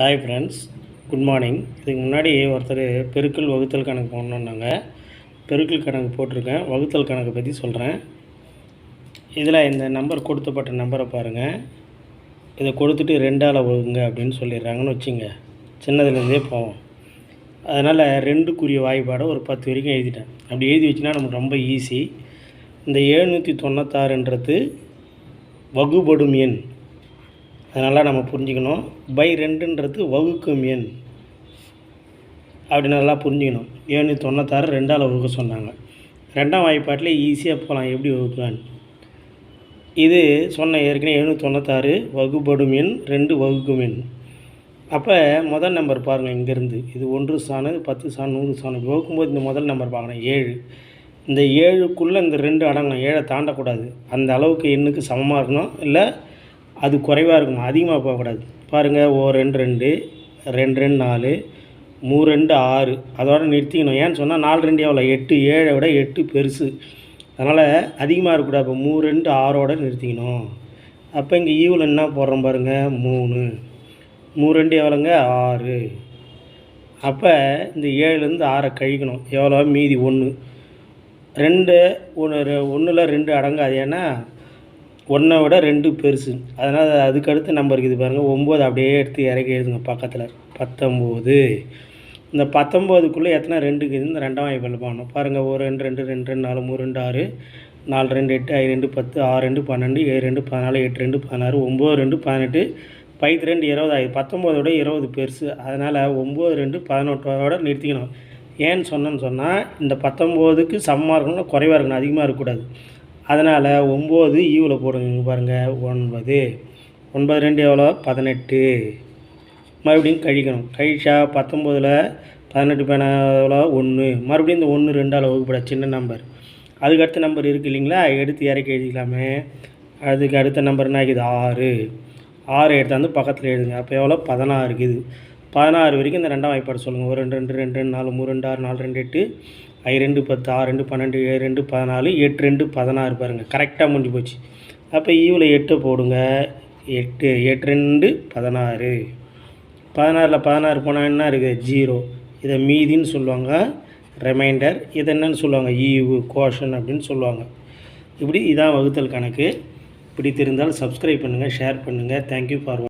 Hi friends good morning இதுக்கு முன்னாடி ஒருத்தர் பெருக்கல் வகுத்தல் கணக்கு போடணுன்னாங்க பெருக்கல் கணக்கு போட்டிருக்கேன். வகுத்தல் கணக்கை பற்றி சொல்கிறேன் இதில் இந்த நம்பர் கொடுத்தப்பட்ட நம்பரை பாருங்கள் இதை கொடுத்துட்டு ரெண்டால் வகுங்க அப்படின்னு சொல்லிடுறாங்கன்னு வச்சுங்க. சின்னதுலேருந்தே போவோம். அதனால் ரெண்டுக்குரிய வாய்ப்பாடை ஒரு பத்து வரைக்கும் எழுதிட்டேன். அப்படி எழுதி வச்சுன்னா நமக்கு ரொம்ப ஈஸி இந்த எழுநூற்றி தொண்ணூத்தாறுன்றது வகுபடும் எண். அதனால் நம்ம புரிஞ்சுக்கணும். பை ரெண்டுன்றது வகுக்கும் எண். அப்படி நல்லா புரிஞ்சுக்கணும். ஏழ்நூற்றி தொண்ணூத்தாறு ரெண்டால் வகுக்க சொன்னாங்க. ரெண்டாம் வாய்ப்பாட்டில் ஈஸியாக போகலாம் எப்படி வகுக்கலான்னு இது சொன்ன ஏற்கனவே எழுநூற்றி தொண்ணூத்தாறு வகுபடும் எண் ரெண்டு வகுக்கும் எண். அப்போ முதல் நம்பர் பாருங்கள் இங்கேருந்து. இது ஒன்று சாணம் இது பத்து சாணம் நூறு சாணம் வகுக்கும்போது இந்த முதல் நம்பர் பார்க்கணும் ஏழு. இந்த ஏழுக்குள்ளே இந்த ரெண்டு அடங்கணும் ஏழை தாண்டக்கூடாது. அந்த அளவுக்கு எண்ணுக்கு சமமாக இருக்கணும். இல்லை அது குறைவாக இருக்கணும் அதிகமாக போகக்கூடாது. பாருங்கள் ஓ ரெண்டு ரெண்டு ரெண்டு ரெண்டு நாலு மூ ரெண்டு ஆறு. அதோட நிறுத்திக்கணும். ஏன்னு சொன்னால் நாலு ரெண்டு எவ்வளோ எட்டு ஏழை விட எட்டு பெருசு. அதனால் அதிகமாக இருக்கக்கூடாது. இப்போ மூ ரெண்டு ஆறோட நிறுத்திக்கணும். அப்போ இங்கே ஈவில் என்ன போடுறோம் பாருங்கள் மூணு. மூ ரெண்டு எவ்வளோங்க ஆறு. அப்போ இந்த ஏழுலேருந்து ஆறை கழிக்கணும். எவ்வளோ மீதி ஒன்று ரெண்டு ஒன்று ஒன்றில் ரெண்டு அடங்காது. ஏன்னா ஒன்றை விட ரெண்டு பெருசு. அதனால் அதுக்கடுத்து நம்பர் இருக்குது பாருங்கள் ஒம்பது அப்படியே எடுத்து இறக்கி எழுதுங்க பக்கத்தில். பத்தொம்போது. இந்த பத்தொம்போதுக்குள்ளே எத்தனை ரெண்டு இருக்குது? இந்த ரெண்டாம் வாய்ப்பில் போகணும் பாருங்கள் ஒரு ரெண்டு ரெண்டு ரெண்டு ரெண்டு நாலு மூணு ரெண்டு ஆறு நாலு ரெண்டு எட்டு ஐ ரெண்டு பத்து ஆறு ரெண்டு பன்னெண்டு ஏழு ரெண்டு பதினாலு எட்டு ரெண்டு பதினாறு ஒம்பது ரெண்டு பதினெட்டு பைத்து ரெண்டு இருபது ஆகுது. பத்தொம்போதோட இருபது பெருசு. அதனால் ஒம்பது ரெண்டு பதினெட்டோட நிறுத்திக்கணும். ஏன்னு சொன்னேன்னு சொன்னால் இந்த பத்தொம்போதுக்கு சமமாக இருக்கணும் குறைவாக இருக்கணும். அதிகமாக இருக்கக்கூடாது. அதனால் ஒம்பது ஈவில் போடுங்க பாருங்கள் ஒன்பது. ஒன்பது ரெண்டு எவ்வளோ? பதினெட்டு. மறுபடியும் கழிக்கணும். கழிச்சா பத்தொம்போதில் பதினெட்டு பேனா எவ்வளோ? ஒன்று. மறுபடியும் இந்த ஒன்று ரெண்டால் வகுப்பட சின்ன நம்பர். அதுக்கு அடுத்த நம்பர் இருக்குது இல்லைங்களா? எடுத்து இறக்கி எழுதிக்கலாமே. அதுக்கு அடுத்த நம்பர் என்ன ஆகுது? ஆறு. ஆறு எடுத்தாந்து பக்கத்தில் எழுதுங்க. அப்போ எவ்வளோ? பதினாறு இருக்குது. பதினாறு வரைக்கும் இந்த ரெண்டாம் வாய்ப்பாடு சொல்லுங்கள் ஒரு ரெண்டு ரெண்டு ரெண்டு ரெண்டு நாலு மூணு ரெண்டு ஆறு நாலு ரெண்டு எட்டு ஐ ரெண்டு பத்து ஆறு ரெண்டு பன்னெண்டு ஏழு ரெண்டு பதினாலு எட்டு ரெண்டு பதினாறு பாருங்கள் கரெக்டாக முடிஞ்சு போச்சு. அப்போ ஈவில் எட்டு போடுங்க. எட்டு எட்டு ரெண்டு பதினாறு. பதினாறில் பதினாறு போனால் என்ன இருக்குது ஜீரோ. இதை மீதின்னு சொல்லுவாங்க. ரிமைண்டர் இது என்னன்னு சொல்லுவாங்க? ஈவு கோஷன் அப்படின்னு சொல்லுவாங்க. இப்படி இதான் வகுத்தல் கணக்கு. இப்படி தெரிந்தால் சப்ஸ்கிரைப் பண்ணுங்கள் ஷேர் பண்ணுங்கள் தேங்க்யூ ஃபார்